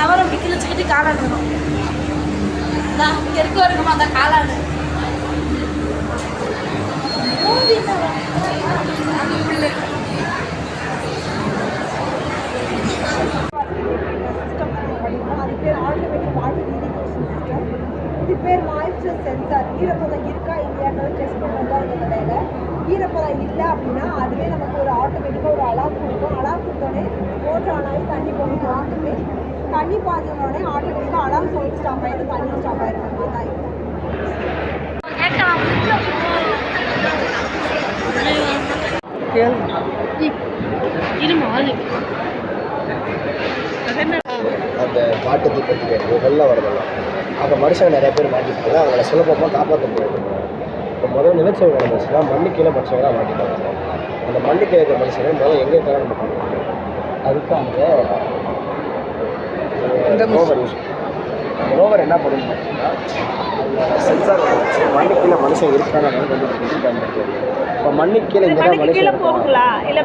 கவரை அப்படி வச்சுக்கிட்டு காலை விடணும் இந்தா, இருக்க இருக்குமா அந்த காலாடு. இது பேர் மாய்ஸ்சர் சென்சார். ஈரப்பதம் இருக்கா இல்லையான்றதை டெஸ்ட் பண்ணுறது தான் இந்த வேலை ஈரப்பதம் இல்லை அப்படின்னா அதுவே தண்ணி பாய்ஞ்சோடனே ஆட்டோமேட்டிக்காக வந்து சொல்லி ஸ்டாப் ஆகிடும் தண்ணி ஸ்டாப் ஆகிடும் அதான் இது. அந்த காட்டு தீப்பற்றி வெள்ளம் வரதெல்லாம் அந்த மனுஷங்க நிறைய பேர் மாட்டிட்டாங்க அவங்கள சுலபமாக காப்பாற்ற முடியாது. இப்போ முதல் நிலச்சல் நடந்துச்சுன்னா மண்ணு கீழே மனுஷங்களாம் மாட்டிட்டாங்க அந்த மண்ணு கீழே இருக்கிற மனுஷங்க முதல்ல எங்கே இருக்காங்க நம்ம பண்ணணும் அந்த ரோவர் என்ன அந்த சென்சார் மண்ணு கீழே மனுஷன் பயன்படுத்துவாங்க இப்போ மண்ணு கீழே இங்கே தான் மனுஷன் இருக்கான். இல்லை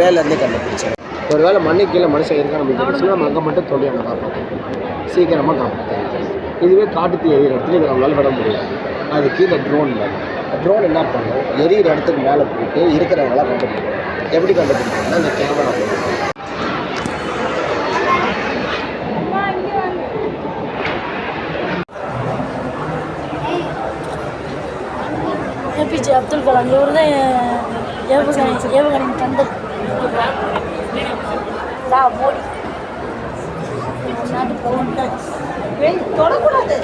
மேலே இருந்தே கண்டுபிடிச்சேன் ஒருவேளை மண்ணு கீழே மனுஷன் இருக்கான்னு நம்ம தெரிஞ்சுன்னா நம்ம அங்கே மட்டும் தொழில் நம்ம காப்பாற்றணும் சீக்கிரமாக காப்பாற்றணும் இதுவே காட்டுத்தீ எரியிற இடத்துல இதை நம்மளால் விட முடியாது. அது கீழே ட்ரோன் ட்ரோன் என்ன பண்ணும்? எரியிற இடத்துக்கு மேலே போயிட்டு இருக்கிறவங்களாம் கண்டுபிடிக்கும். எப்படி கண்டுபிடிக்கணும்னா இந்த கேமரா ஏபிஜே அப்துல் கலாம் இவர் தான் ஏவுகணை ஏவுகணையின் தந்தை. மோடி நாட்டு பிரதமர் தொடக்கூடாது.